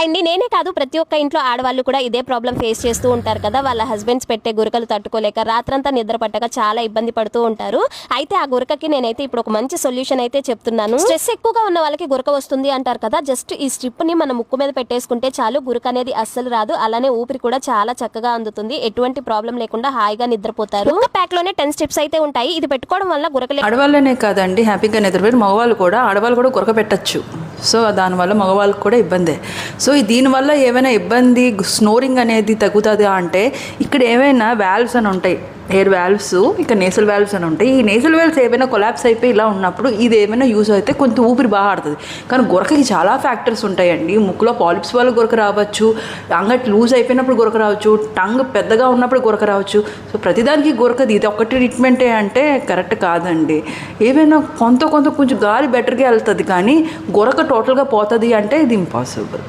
అండి నేనే కాదు ప్రతి ఒక్క ఇంట్లో ఆడవాళ్ళు కూడా ఇదే ప్రాబ్లం ఫేస్ చేస్తూ ఉంటారు కదా. వాళ్ళ హస్బెండ్స్ పెట్టే గురకలు తట్టుకోలేక రాత్రంతా నిద్ర పట్టక చాలా ఇబ్బంది పడుతూ ఉంటారు. అయితే ఆ గురకకి నేనైతే ఇప్పుడు ఒక మంచి సొల్యూషన్ అయితే చెప్తున్నాను. స్ట్రెస్ ఎక్కువగా ఉన్న వాళ్ళకి గురక వస్తుంది అంటారు కదా. జస్ట్ ఈ స్ట్రిప్ని మన ముక్కు మీద పెట్టేసుకుంటే చాలు గురక అనేది అస్సలు రాదు. అలానే ఊపిరి కూడా చాలా చక్కగా అందుతుంది. ఎటువంటి ప్రాబ్లం లేకుండా హాయిగా నిద్రపోతారు. ప్యాక్లోనే టెన్ స్ట్రిప్స్ అయితే ఉంటాయి. ఇది పెట్టుకోవడం వల్ల గురకలే ఆడవాళ్ళనే కాదండి హ్యాపీగా నిద్రపోయి మగవాళ్ళు కూడా ఆడవాళ్ళు కూడా గురక పెట్టచ్చు. సో దానివల్ల మగవాళ్ళకి కూడా ఇబ్బందే. సో దీనివల్ల ఏమైనా ఇబ్బంది స్నోరింగ్ అనేది తగ్గుతుందా అంటే ఇక్కడ ఏమైనా వాల్వ్స్ అని ఉంటాయి. ఎయిర్ వాల్వ్స్ ఇక నేసల్ వాల్వ్స్ అని ఉంటాయి. ఈ నేసల్ వాల్వ్స్ ఏమైనా కొలాప్స్ అయిపోయి ఇలా ఉన్నప్పుడు ఇది ఏమైనా యూజ్ అయితే కొంత ఊపిరి బాగా ఆడుతుంది. కానీ గొరకకి చాలా ఫ్యాక్టర్స్ ఉంటాయండి. ముక్కులో పాలిప్స్ వల్ల గొరక రావచ్చు అంగట్ లూజ్ అయిపోయినప్పుడు గొరక రావచ్చు టంగ్ పెద్దగా ఉన్నప్పుడు గొరక రావచ్చు. సో ప్రతిదానికి గొరకది. ఇది ఒక్కటి ట్రీట్మెంటే అంటే కరెక్ట్ కాదండి. ఏమైనా కొంత కొంత కొంచెం గాలి బెటర్గా వెళ్తుంది కానీ గొరక టోటల్గా పోతుంది అంటే ఇది ఇంపాసిబుల్